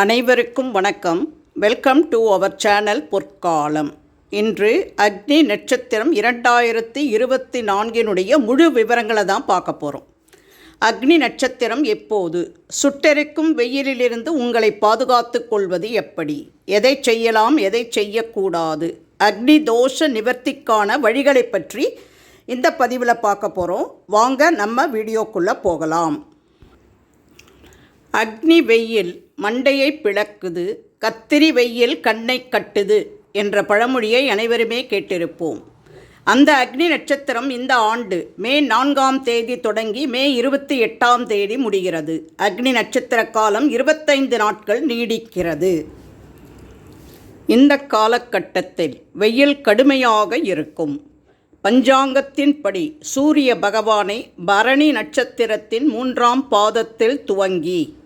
அனைவருக்கும் வணக்கம். Welcome to our channel பொற்காலம். இன்று அக்னி நட்சத்திரம் இரண்டாயிரத்தி இருபத்தி நான்கினுடைய முழு விவரங்களை தான் பார்க்க போகிறோம் அக்னி நட்சத்திரம் எப்போது? சுட்டெரிக்கும் வெயிலிலிருந்து உங்களை பாதுகாத்து கொள்வது எப்படி? எதை செய்யலாம் எதை செய்யக்கூடாது? அக்னி தோஷ நிவர்த்திக்கான வழிகளை பற்றி இந்த பதிவில் பார்க்க போகிறோம் வாங்க நம்ம வீடியோக்குள்ளே போகலாம். அக்னி வெயில் மண்டையை பிளக்குது கத்திரி வெயில் கண்ணை கட்டுது என்ற பழமொழியை அனைவருமே கேட்டிருப்போம். அந்த அக்னி நட்சத்திரம் இந்த ஆண்டு மே நான்காம் தேதி தொடங்கி மே இருபத்தி எட்டாம் தேதி முடிகிறது. அக்னி நட்சத்திர காலம் இருபத்தைந்து நாட்கள் நீடிக்கிறது. இந்த காலகட்டத்தில் வெயில் கடுமையாக இருக்கும். பஞ்சாங்கத்தின்படி சூரிய பகவானை பரணி நட்சத்திரத்தின் மூன்றாம் பாதத்தில் துவங்கி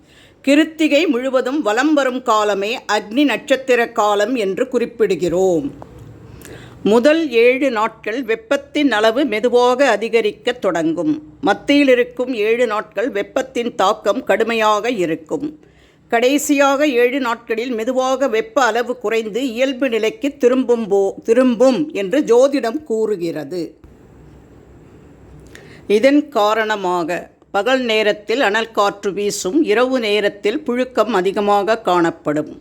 கிருத்திகை முழுவதும் வலம் வரும் காலமே அக்னி நட்சத்திர காலம் என்று குறிப்பிடுகிறோம். முதல் ஏழு நாட்கள் வெப்பத்தின் அளவு மெதுவாக அதிகரிக்க தொடங்கும். மத்தியில் இருக்கும் ஏழு நாட்கள் வெப்பத்தின் தாக்கம் கடுமையாக இருக்கும். கடைசியாக ஏழு நாட்களில் மெதுவாக வெப்ப அளவு குறைந்து இயல்பு நிலைக்கு திரும்பும் போ திரும்பும் என்று ஜோதிடம் கூறுகிறது. இதன் காரணமாக பகல் நேரத்தில் அனல் காற்று வீசும் இரவு நேரத்தில் புழுக்கம் அதிகமாக காணப்படும்.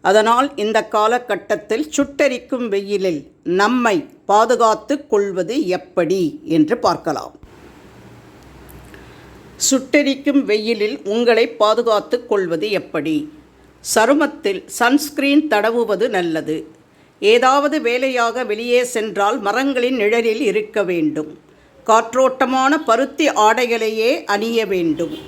அதனால் இந்த காலகட்டத்தில் சுட்டரிக்கும் வெயிலில் நம்மை பாதுகாத்து கொள்வது எப்படி என்று பார்க்கலாம். சுட்டெரிக்கும் வெயிலில் உங்களை பாதுகாத்து கொள்வது எப்படி? சருமத்தில் சன்ஸ்கிரீன் தடவுவது நல்லது. ஏதாவது வேலையாக வெளியே சென்றால் மரங்களின் நிழலில் இருக்க வேண்டும். காற்றோட்டமான பருத்தி ஆடைகளையே அணிய வேண்டும்.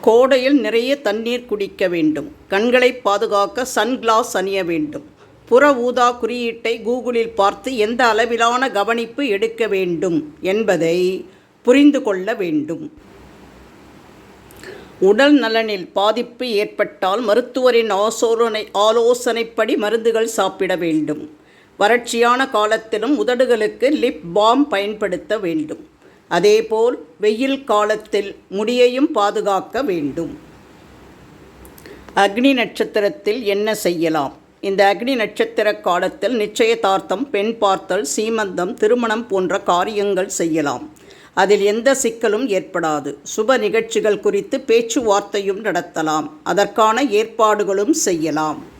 கோடையில் நிறைய தண்ணீர் குடிக்க வேண்டும். கண்களை பாதுகாக்க சன்கிளாஸ் அணிய வேண்டும். புற ஊதா குறியீட்டை கூகுளில் பார்த்து எந்த அளவிலான கவனிப்பு எடுக்க வேண்டும் என்பதை புரிந்து கொள்ள வேண்டும். உடல் நலனில் பாதிப்பு ஏற்பட்டால் மருத்துவரின் ஆசோதனை ஆலோசனைப்படி மருந்துகள் சாப்பிட வேண்டும். வறட்சியான காலத்திலும் உதடுகளுக்கு லிப் பாம் பயன்படுத்த வேண்டும். அதேபோல் வெயில் காலத்தில் முடியையும் பாதுகாக்க வேண்டும். அக்னி நட்சத்திரத்தில் என்ன செய்யலாம்? இந்த அக்னி நட்சத்திர காலத்தில் நிச்சயதார்த்தம் பெண் பார்த்தல் சீமந்தம் திருமணம் போன்ற காரியங்கள் செய்யலாம். அதில் எந்த சிக்கலும் ஏற்படாது. சுப நிகழ்ச்சிகள் குறித்து பேச்சுவார்த்தையும் நடத்தலாம். அதற்கான ஏற்பாடுகளும் செய்யலாம்.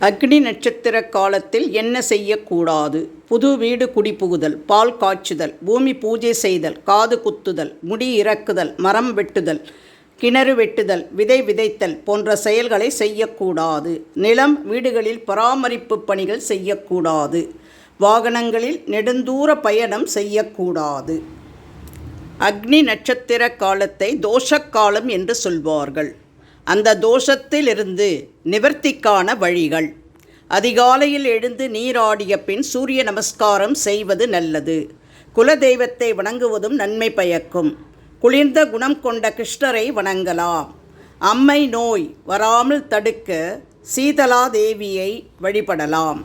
அக்னி நட்சத்திர காலத்தில் என்ன செய்யக்கூடாது? புது வீடு குடிபுகுதல் பால் காய்ச்சுதல் பூமி பூஜை செய்தல் காது குத்துதல் முடி இறக்குதல் மரம் வெட்டுதல் கிணறு வெட்டுதல் விதை விதைத்தல் போன்ற செயல்களை செய்யக்கூடாது. நிலம் வீடுகளில் பராமரிப்பு பணிகள் செய்யக்கூடாது. வாகனங்களில் நெடுந்தூர பயணம் செய்யக்கூடாது. அக்னி நட்சத்திர காலத்தை தோஷக்காலம் என்று சொல்வார்கள். அந்த தோஷத்திலிருந்து நிவர்த்திக்கான வழிகள். அதிகாலையில் எழுந்து நீராடிய பின் சூரிய நமஸ்காரம் செய்வது நல்லது. குலதெய்வத்தை வணங்குவதும் நன்மை பயக்கும். குளிர்ந்த குணம் கொண்ட கிருஷ்ணரை வணங்கலாம். அம்மை நோய் வராமல் தடுக்க சீதலா தேவியை வழிபடலாம்.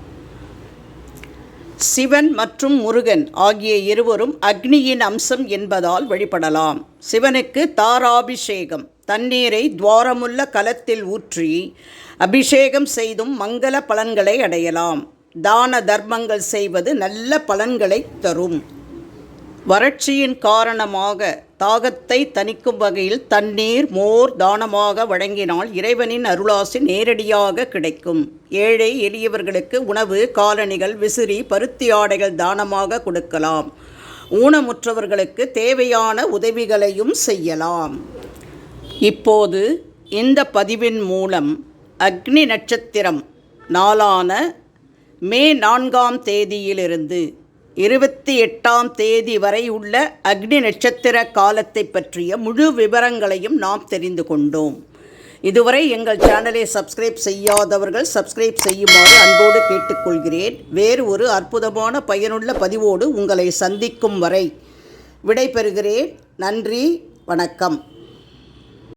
சிவன் மற்றும் முருகன் ஆகிய இருவரும் அக்னியின் அம்சம் என்பதால் வழிபடலாம். சிவனுக்கு தாராபிஷேகம். தண்ணீரை துவாரமுள்ள கலத்தில் ஊற்றி அபிஷேகம் செய்தும் மங்கள பலன்களை அடையலாம். தான தர்மங்கள் செய்வது நல்ல பலன்களை தரும். வறட்சியின் காரணமாக தாகத்தை தணிக்கும் வகையில் தண்ணீர் மோர் தானமாக வழங்கினால் இறைவனின் அருளாசி நேரடியாக கிடைக்கும். ஏழை எளியவர்களுக்கு உணவு காலணிகள் விசிறி பருத்தி ஆடைகள் தானமாக கொடுக்கலாம். ஊனமுற்றவர்களுக்கு தேவையான உதவிகளையும் செய்யலாம். இப்போது இந்த பதிவின் மூலம் அக்னி நட்சத்திரம் நாளான மே நான்காம் தேதியிலிருந்து இருபத்தி எட்டாம் தேதி வரை உள்ள அக்னி நட்சத்திர காலத்தை பற்றிய முழு விவரங்களையும் நாம் தெரிந்து கொண்டோம். இதுவரை எங்கள் சேனலை சப்ஸ்கிரைப் செய்யாதவர்கள் சப்ஸ்கிரைப் செய்யுமாறு அன்போடு கேட்டுக்கொள்கிறேன். வேறு ஒரு அற்புதமான பயனுள்ள பதிவோடு உங்களை சந்திக்கும் வரை விடைபெறுகிறேன். நன்றி வணக்கம்.